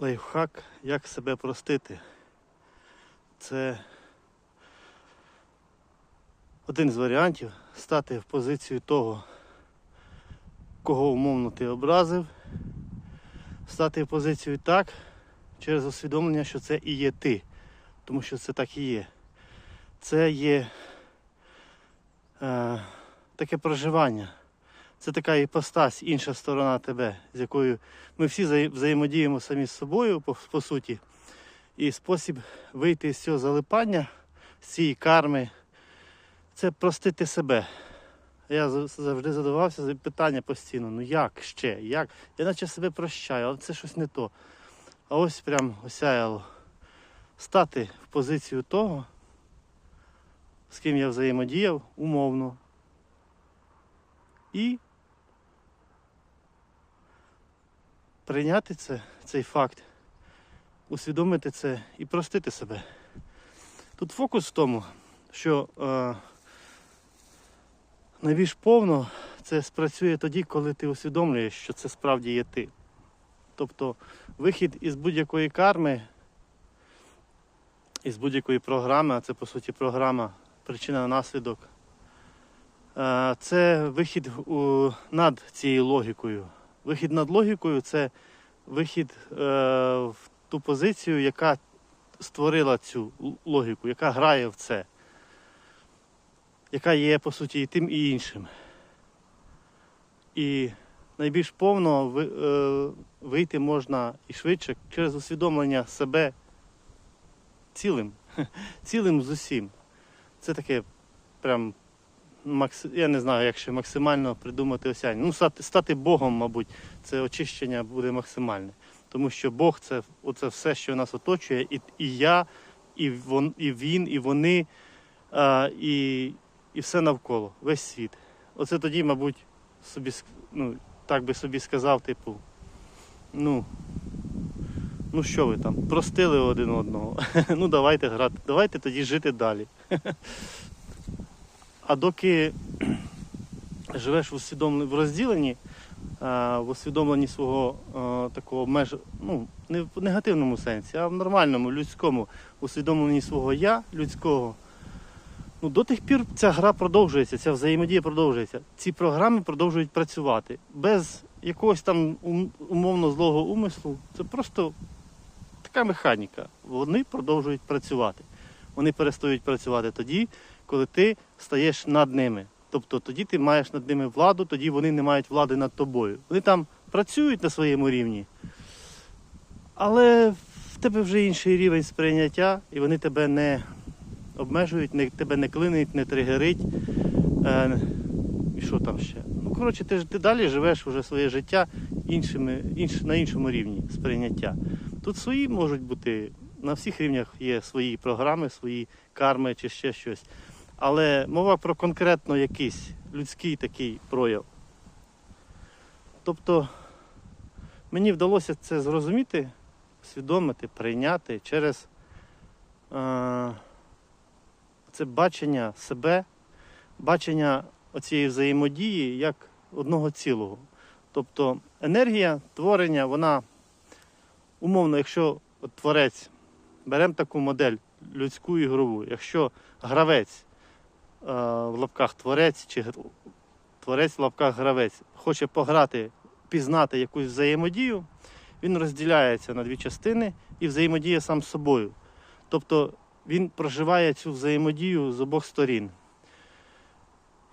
Лайфхак, як себе простити. Це один з варіантів стати в позицію того, кого умовно ти образив, стати в позицію так, через усвідомлення, що це і є ти. Тому що це так і є. Це є е, таке проживання. Це така іпостась, інша сторона тебе, з якою ми всі взаємодіємо самі з собою, по, по суті. І спосіб вийти з цього залипання, з цієї карми, це простити себе. Я завжди задавався за питання постійно: ну як ще? Як? Я наче себе прощаю, але це щось не то. А ось прям осяяло. Стати в позицію того, з ким я взаємодіяв умовно. І прийняти це, цей факт, усвідомити це і простити себе. Тут фокус в тому, що е, найбільш повно це спрацює тоді, коли ти усвідомлюєш, що це справді є ти. Тобто вихід із будь-якої карми, із будь-якої програми, а це по суті програма причина-наслідок. Е, Це вихід над цією логікою. Вихід над логікою це вихід е, в ту позицію, яка створила цю логіку, яка грає в це, яка є по суті і тим, і іншим. І найбільш повно ви- е, вийти можна і швидше через усвідомлення себе цілим, цілим з усім. Це таке прям. Я не знаю, як ще максимально придумати осяння. Ну, стати, стати Богом, мабуть, це очищення буде максимальне. Тому що Бог це оце все, що нас оточує, і, і я, і, вон, і він, і вони, а, і, і все навколо, весь світ. Оце тоді, мабуть, собі ну, так би собі сказав, типу, ну, ну що ви там, простили один одного. ну давайте грати, давайте тоді жити далі. А доки живеш в в розділенні, е, в усвідомленні свого е, такого меж, ну, не в негативному сенсі, а в нормальному, людському усвідомленні свого я людського. Ну, до тих пір ця гра продовжується, ця взаємодія продовжується. Ці програми продовжують працювати без якогось там умовно злого умислу. Це просто така механіка. Вони продовжують працювати. Вони перестають працювати тоді, коли ти стаєш над ними. Тобто тоді ти маєш над ними владу, тоді вони не мають влади над тобою. Вони там працюють на своєму рівні, але в тебе вже інший рівень сприйняття, і вони тебе не обмежують, не, тебе не клинить, не тригерить. Е, і що там ще? Ну, коротше, ти, ти далі живеш вже своє життя іншими, інш, на іншому рівні сприйняття. Тут свої можуть бути, на всіх рівнях є свої програми, свої карми чи ще щось. Але мова про конкретно якийсь людський такий прояв. Тобто мені вдалося це зрозуміти, усвідомити, прийняти через е, це бачення себе, бачення оцієї взаємодії як одного цілого. Тобто енергія творення, вона умовно, якщо творець, беремо таку модель людську ігрову, якщо гравець в лапках творець чи творець в лапках гравець хоче пограти, пізнати якусь взаємодію, він розділяється на дві частини і взаємодіє сам з собою. Тобто він проживає цю взаємодію з обох сторін.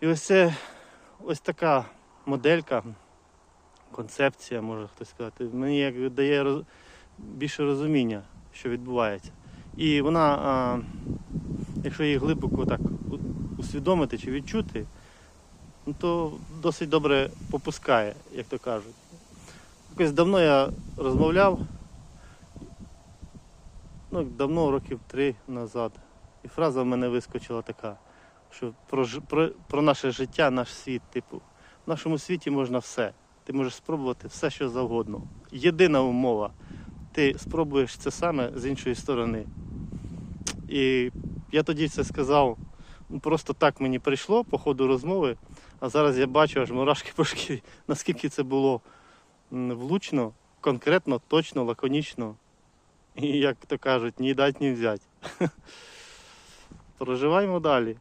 І ось це ось така моделька, концепція, може хтось сказати, мені як дає роз- більше розуміння, що відбувається. І вона, а, якщо її глибоко так усвідомити чи відчути, ну, то досить добре попускає, як то кажуть. Якось давно я розмовляв, ну, давно, років три назад. І фраза в мене вискочила така, що про, про, про наше життя, наш світ, типу, в нашому світі можна все. Ти можеш спробувати все, що завгодно. Єдина умова. Ти спробуєш це саме з іншої сторони. І я тоді це сказав, ну, просто так мені прийшло по ходу розмови, а зараз я бачу аж мурашки по шкірі, наскільки це було влучно конкретно, точно, лаконічно. І як то кажуть, ні дать, ні взять. Проживаємо далі.